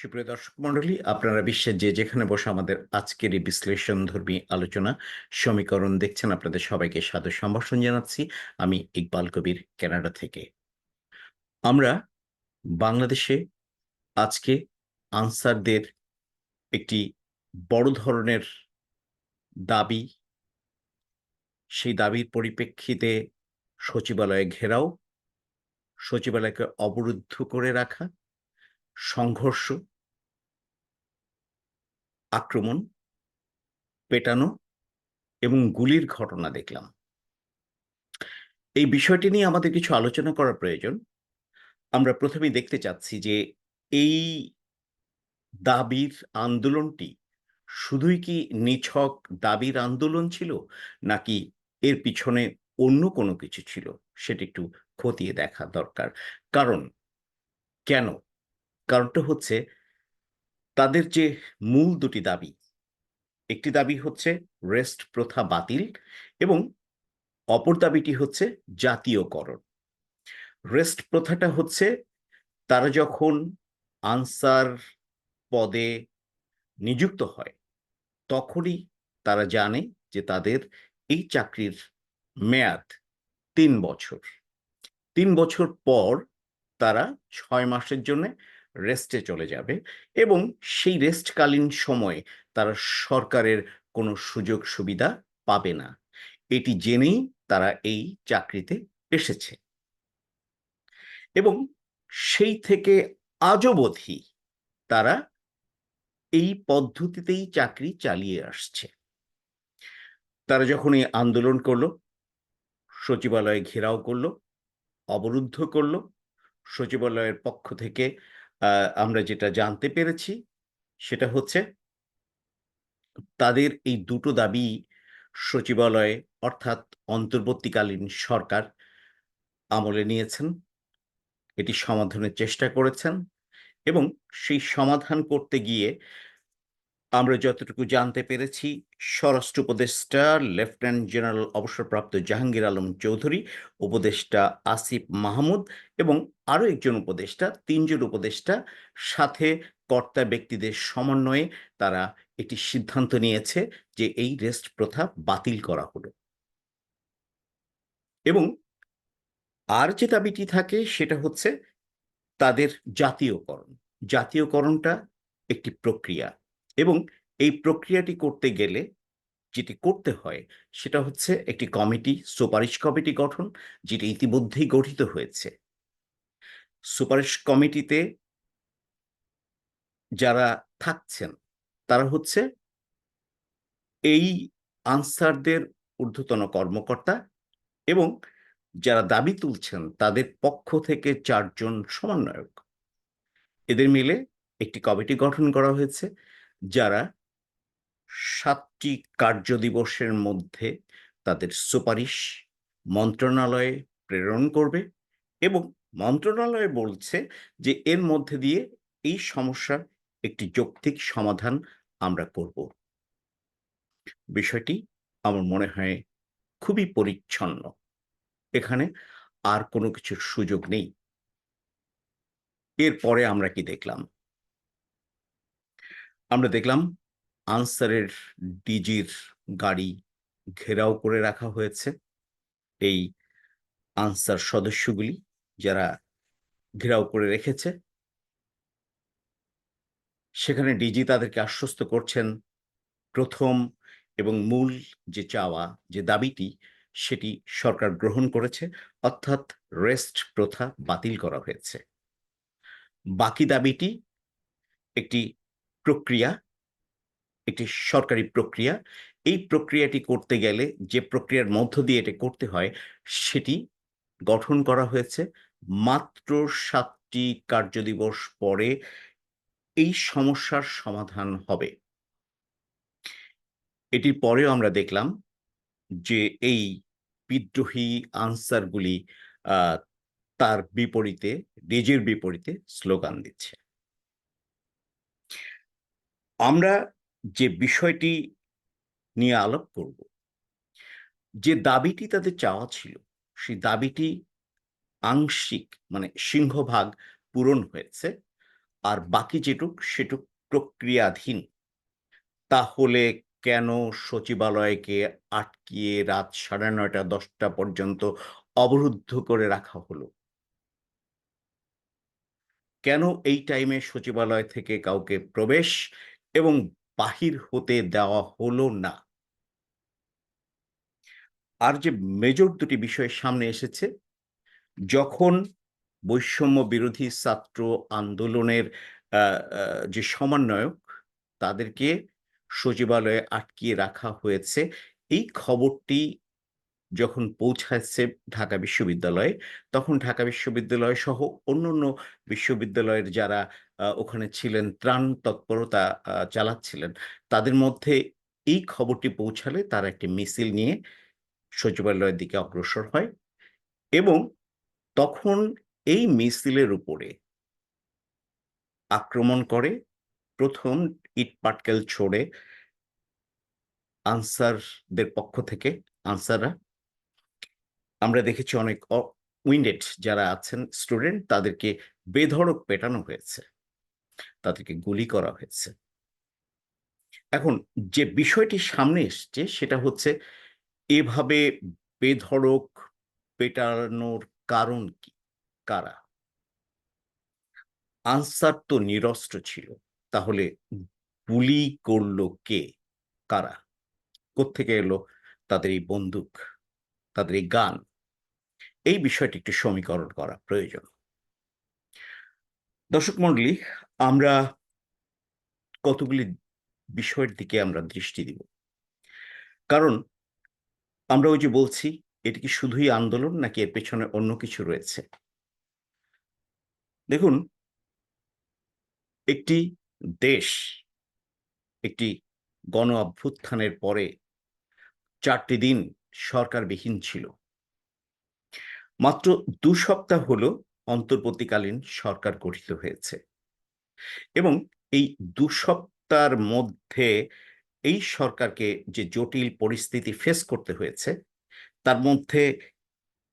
সুপ্রিয় দর্শক মন্ডলী, আপনারা বিশ্বের যে যেখানে বসে আমাদের আজকের এই বিশ্লেষণধর্মী আলোচনা সমীকরণ দেখছেন, আপনাদের সবাইকে সাদর সম্ভাষণ জানাচ্ছি। আমি ইকবাল কবির কানাডা থেকে। আমরা বাংলাদেশে আজকে আনসারদের একটি বড় ধরনের দাবি, সেই দাবির পরিপ্রেক্ষিতে সচিবালয়ে ঘেরাও, সচিবালয়কে অবরুদ্ধ করে রাখা, সংঘর্ষ আক্রমণ, পেটানো এবং গুলির ঘটনা দেখলাম। এই বিষয়টি নিয়ে আমাদের কিছু আলোচনা করা প্রয়োজন। আমরা প্রথমেই দেখতে চাচ্ছি যে এই দাবির আন্দোলনটি শুধুই কি নিছক দাবির আন্দোলন ছিল নাকি এর পিছনে অন্য কোনো কিছু ছিল সেটা একটু খতিয়ে দেখা দরকার। কারণ, কেন? কারণটা হচ্ছে তাদের যে মূল দুটি দাবি, একটি দাবি হচ্ছে রেস্ট প্রথা বাতিল এবং অপর দাবিটি হচ্ছে জাতীয়করণ। রেস্ট প্রথাটা হচ্ছে তারা যখন আনসার পদে নিযুক্ত হয়, তখনই তারা জানে যে তাদের এই চাকরির মেয়াদ তিন বছর। তিন বছর পর তারা ছয় মাসের জন্য রেস্টে চলে যাবে এবং সেই রেস্টকালীন সময়ে তারা সরকারের কোনো সুযোগ সুবিধা পাবে না। এটি জেনেই তারা এই চাকরিতে এসেছে। এবং সেই থেকে আজবধি তারা এই পদ্ধতিতেই চাকরি চালিয়ে আসছে। তারা যখন এই আন্দোলন করল, সচিবালয়ে ঘেরাও করল, অবরুদ্ধ করল, সচিবালয়ের পক্ষ থেকে আমরা যেটা জানতে পেরেছি সেটা হচ্ছে তাদের এই দুটো দাবি সচিবালয়ে অর্থাৎ অন্তর্বর্তীকালীন সরকার আমলে নিয়েছেন। এটি সমাধানের চেষ্টা করেছেন এবং সেই সমাধান করতে গিয়ে আমরা যতটুকু জানতে পেরেছি, স্বরাষ্ট্র উপদেষ্টা, লেফটেন্যান্ট জেনারেল অবসরপ্রাপ্ত জাহাঙ্গীর আলম চৌধুরী, উপদেষ্টা আসিফ মাহমুদ এবং আরও একজন উপদেষ্টা, তিনজন উপদেষ্টা সাথে কর্তা ব্যক্তিদের সমন্বয়ে তারা একটি সিদ্ধান্ত নিয়েছে যে এই রেস্ট প্রথা বাতিল করা হলো। এবং আর যে দাবিটি থাকে সেটা হচ্ছে তাদের জাতীয়করণ। জাতীয়করণটা একটি প্রক্রিয়া। এবং এই প্রক্রিয়াটি করতে গেলে যেটি করতে হয় সেটা হচ্ছে একটি কমিটি, সুপারিশ কমিটি গঠন, যেটি ইতিমধ্যেই গঠিত হয়েছে। সুপারিশ কমিটিতে যারা থাকছেন, তারা হচ্ছে এই আনসারদের ঊর্ধ্বতন কর্মকর্তা এবং যারা দাবি তুলছেন, তাদের পক্ষ থেকে চারজন সমন্বয়ক। এদের মিলে একটি কমিটি গঠন করা হয়েছে। যারা সাতটি কার্য দিবসের মধ্যে তাদের সুপারিশ মন্ত্রণালয়ে প্রেরণ করবে এবং মন্ত্রণালয় বলছে যে এর মধ্যে দিয়ে এই সমস্যার একটি যৌক্তিক সমাধান আমরা করব। বিষয়টি আমার মনে হয় খুবই পরিচ্ছন্ন। এখানে আর কোনো কিছুর সুযোগ নেই। এরপরে আমরা কি দেখলাম? আমরা দেখলাম আনসারের ডিজির গাড়ি ঘেরাও করে রাখা হয়েছে। এই আনসার সদস্যগুলি যারা ঘেরাও করে রেখেছে, সেখানে ডিজি তাদেরকে আশ্বস্ত করছেন। প্রথম এবং মূল যে চাওয়া, যে দাবিটি, সেটি সরকার গ্রহণ করেছে। অর্থাৎ রেস্ট প্রথা বাতিল করা হয়েছে। বাকি দাবিটি একটি প্রক্রিয়া, একটি সরকারি প্রক্রিয়া, এই প্রক্রিয়াটি করতে গেলে যে প্রক্রিয়ার মধ্য দিয়ে এটি করতে হয়, সেটি গঠন করা হয়েছে মাত্র সাতটি কার্যদিবস পরে এই সমস্যার সমাধান হবে। এটির পরেও আমরা দেখলাম যে এই বিদ্রোহী আনসারগুলি তার বিপরীতে ডিজির বিপরীতে স্লোগান দিচ্ছে। আমরা যে বিষয়টি নিয়ে আলাপ করব, যে দাবিটি তাদের চাওয়া ছিল, সেই দাবিটি আংশিক মানে সিংহভাগ পূরণ হয়েছে, আর বাকি যেটুক সেটুক প্রক্রিয়াধীন। তাহলে কেন সচিবালয়কে আটকিয়ে রাত ৯:৩০-১০টা পর্যন্ত অবরুদ্ধ করে রাখা হলো? কেন এই টাইমে সচিবালয় থেকে কাউকে প্রবেশ এবং বাহির হতে দেওয়া হলো না? আর যে মেজর দুটি বিষয় সামনে এসেছে, যখন বৈষম্য বিরোধী ছাত্র আন্দোলনের যে সমন্বয়ক তাদেরকে সচিবালয়ে আটকিয়ে রাখা হয়েছে, এই খবরটি যখন পৌঁছাচ্ছে ঢাকা বিশ্ববিদ্যালয়ে, তখন ঢাকা বিশ্ববিদ্যালয় সহ অন্য অন্য বিশ্ববিদ্যালয়ের যারা ওখানে ছিলেন, ত্রাণ তৎপরতা চালাচ্ছিলেন, তাদের মধ্যে এই খবরটি পৌঁছালে তারা একটি মিছিল নিয়ে সচিবালয়ের দিকে অগ্রসর হয় এবং তখন এই মিছিলের উপরে আক্রমণ করে প্রথম ইট-পাটকেল ছোড়ে আনসারদের পক্ষ থেকে, আনসাররা। আমরা দেখেছি অনেক উইন্ডেড যারা আছেন স্টুডেন্ট তাদেরকে বেধড়ক পেটানো হয়েছে। তাদেরকে গুলি করা হয়েছে। এখন যে বিষয়টি সামনে এসছে সেটা হচ্ছে এভাবে বেধড়ক পেটানোর কারণ কি? কারা? আনসার তো নিরস্ত্র ছিল। তাহলে গুলি করল কে? কারা? কোত্থেকে এলো তাদের এই বন্দুক, তাদের এই গান? এই বিষয়টি একটু সমীকরণ করা প্রয়োজন। দর্শক মণ্ডলী, আমরা কতগুলি বিষয়ের দিকে আমরা দৃষ্টি দিব। কারণ আমরা ওই যে বলছি, এটি কি শুধুই আন্দোলন নাকি এর পেছনে অন্য কিছু রয়েছে? দেখুন একটি দেশ একটি গণ অভ্যুত্থানের পরে চারটি দিন সরকারবিহীন ছিল। মাত্র দু সপ্তাহ হলো অন্তর্বর্তীকালীন সরকার গঠিত হয়েছে। এবং এই দু সপ্তাহের মধ্যে এই সরকারকে যে জটিল পরিস্থিতি ফেস করতে হয়েছে, তার মধ্যে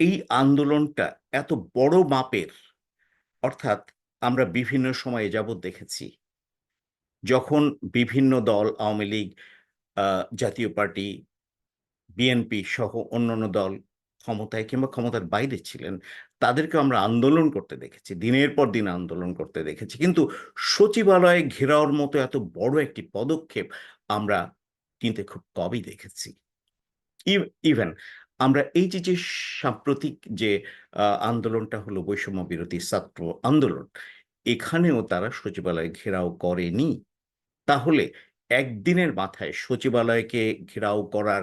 এই আন্দোলনটা এত বড় মাপের অর্থাৎ আমরা বিভিন্ন সময়ে যাবৎ দেখেছি। যখন বিভিন্ন দল আওয়ামী লীগ, জাতীয় পার্টি, বিএনপি সহ অন্যান্য দল ক্ষমতায় কিংবা ক্ষমতার বাইরে ছিলেন, তাদেরকে আমরা আন্দোলন করতে দেখেছি। দিনের পর দিন আন্দোলন করতে দেখেছি। কিন্তু সচিবালয়ে ঘেরাওর মতো এত বড় একটি পদক্ষেপ আমরা কিন্তু খুব কমই দেখেছি। ইভ ইভেন আমরা এই যে, যে সাম্প্রতিক যে আন্দোলনটা হলো বৈষম্য বিরোধী ছাত্র আন্দোলন, এখানেও তারা সচিবালয় ঘেরাও করেনি। তাহলে একদিনের মাথায় সচিবালয়কে ঘেরাও করার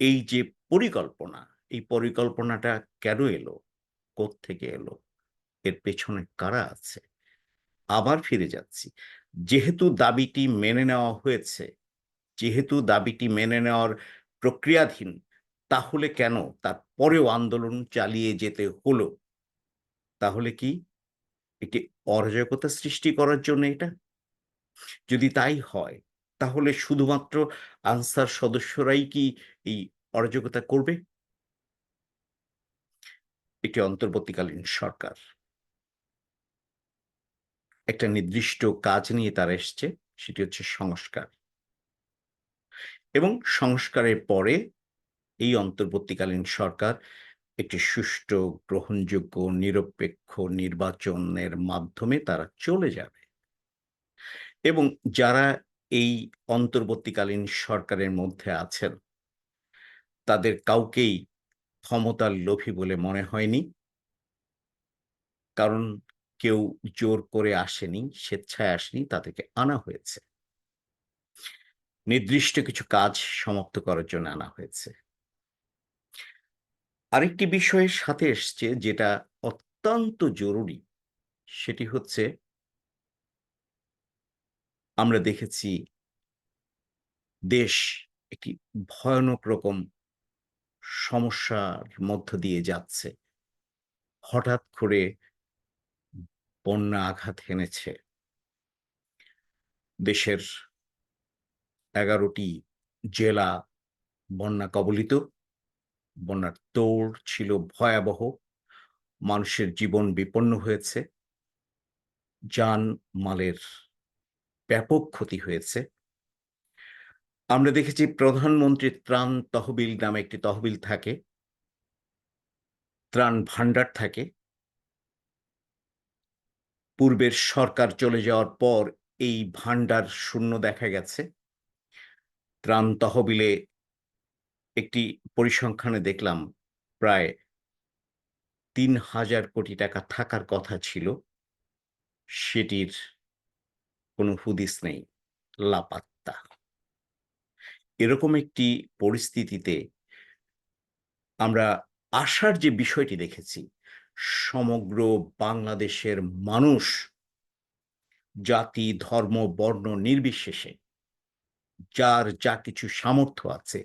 এই যে পরিকল্পনা, এই পরিকল্পনাটা কেন এলো? কোত্থেকে এলো? এর পেছনে কারা আছে? আবার ফিরে যাচ্ছি। যেহেতু দাবিটি মেনে নেওয়া হয়েছে, যেহেতু দাবিটি মেনে নেওয়ার প্রক্রিয়াধীন, তাহলে কেন তারপরেও আন্দোলন চালিয়ে যেতে হলো? তাহলে কি এটি অরাজকতা সৃষ্টি করার জন্য এটা? যদি তাই হয়, তাহলে শুধুমাত্র আনসার সদস্যরাই কি এই অরাজকতা করবে? একটি অন্তর্বর্তীকালীন সরকার। একটা নির্দিষ্ট কাজ নিয়ে তারা এসছে, সেটি হচ্ছে সংস্কার। এবং সংস্কারের পরে এই অন্তর্বর্তীকালীন সরকার একটি সুষ্ঠু, গ্রহণযোগ্য, নিরপেক্ষ নির্বাচনের মাধ্যমে তারা চলে যাবে। এবং যারা এই অন্তর্বর্তীকালীন সরকারের মধ্যে আছেন তাদের কাউকেই ক্ষমতার লোভী বলে মনে হয়নি। কারণ কেউ জোর করে আসেনি, স্বেচ্ছায় আসেনি, তাদেরকে আনা হয়েছে। নির্দিষ্ট কিছু কাজ সমাপ্ত করার জন্য আনা হয়েছে। আরেকটি বিষয়ের সাথে এসছে যেটা অত্যন্ত জরুরি, সেটি হচ্ছে আমরা দেখেছি দেশ একটি ভয়ানক রকম সমস্যার মধ্য দিয়ে যাচ্ছে। হঠাৎ করে বন্যা আঘাত হেনেছে। দেশের এগারোটি জেলা বন্যা কবলিত। বন্যার তোড় ছিল ভয়াবহ। মানুষের জীবন বিপন্ন হয়েছে। যান মালের ব্যাপক ক্ষতি হয়েছে আমরা দেখেছি প্রধানমন্ত্রীর ত্রাণ তহবিল নামে একটি তহবিল থাকে। ত্রাণ ভাণ্ডার থাকে। পূর্বের সরকার চলে যাওয়ার পর এই ভাণ্ডার শূন্য দেখা গেছে। ত্রাণ তহবিলে একটি পরিসংখ্যানে দেখলাম, প্রায় তিন হাজার কোটি টাকা থাকার কথা ছিল। সেটির কোনো হুদিস নেই। লাপাত্তা। এরকম একটি পরিস্থিতিতে আমরা আশার যে বিষয়টি দেখেছি, সমগ্র বাংলাদেশের মানুষ জাতি, ধর্ম, বর্ণ নির্বিশেষে যার যা কিছু সামর্থ্য আছে,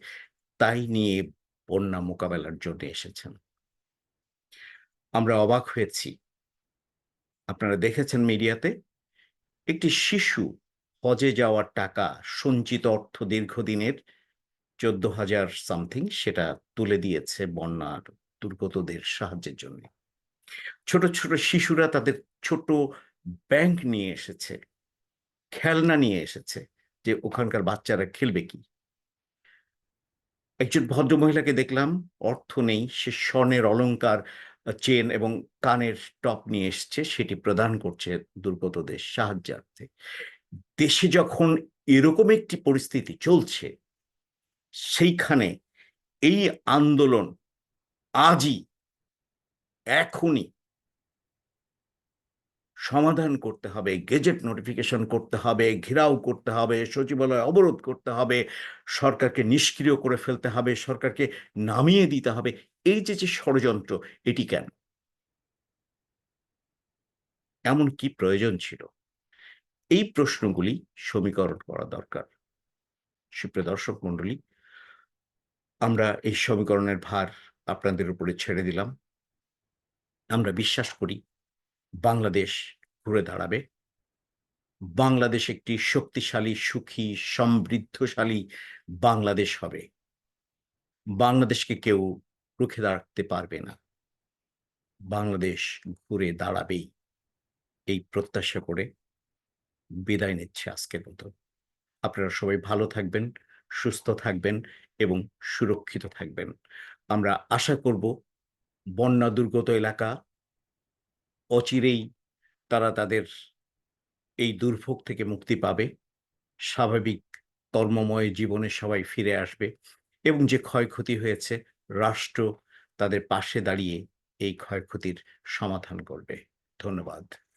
তাই নিয়ে বন্যা মোকাবেলার জন্য এসেছেন। আমরা অবাক হয়েছি। আপনারা দেখেছেন মিডিয়াতে, একটি শিশু হজে যাওয়ার টাকা সঞ্চিত অর্থ দীর্ঘদিনের চোদ্দ হাজার সামথিং সেটা তুলে দিয়েছে বন্যার দুর্গতদের সাহায্যের জন্য। ছোট ছোট শিশুরা তাদের ছোট ব্যাংক নিয়ে এসেছে, খেলনা নিয়ে এসেছে যে ওখানকার বাচ্চারা খেলবে কি। একজন ভদ্রমহিলাকে দেখলাম, অর্থ নেই, সে স্বর্ণের অলংকার চেন এবং কানের টপ নিয়ে এসছে, সেটি প্রদান করছে দুর্গতদের সাহায্যার্থে। দেশে যখন এরকম একটি পরিস্থিতি চলছে, সেইখানে এই আন্দোলন আজই, এখনই সমাধান করতে হবে, গেজেট নোটিফিকেশন করতে হবে, ঘেরাও করতে হবে, সচিবালয় অবরোধ করতে হবে, সরকারকে নিষ্ক্রিয় করে ফেলতে হবে, সরকারকে নামিয়ে দিতে হবে। এই যে যে ষড়যন্ত্র, এটি কেন? এমন কি প্রয়োজন ছিল? এই প্রশ্নগুলি সমীকরণ করা দরকার। সুপ্রিয় দর্শক মন্ডলী আমরা এই সমীকরণের ভার আপনাদের উপরে ছেড়ে দিলাম। আমরা বিশ্বাস করি বাংলাদেশ ঘুরে দাঁড়াবে। বাংলাদেশ একটি শক্তিশালী, সুখী, সমৃদ্ধশালী বাংলাদেশ হবে। বাংলাদেশকে কেউ রুখে দাঁড়াতে পারবে না। বাংলাদেশ ঘুরে দাঁড়াবেই এই প্রত্যাশা করে বিদায় নিচ্ছে আজকের মতো। আপনারা সবাই ভালো থাকবেন, সুস্থ থাকবেন এবং সুরক্ষিত থাকবেন। আমরা আশা করব বন্যা দুর্গত এলাকা অচিরেই তারা তাদের এই দুর্ভোগ থেকে মুক্তি পাবে। স্বাভাবিক কর্মময় জীবনে সবাই ফিরে আসবে এবং যে ক্ষয়ক্ষতি হয়েছে, রাষ্ট্র তাদের পাশে দাঁড়িয়ে এই ক্ষয়ক্ষতির সমাধান করবে। ধন্যবাদ।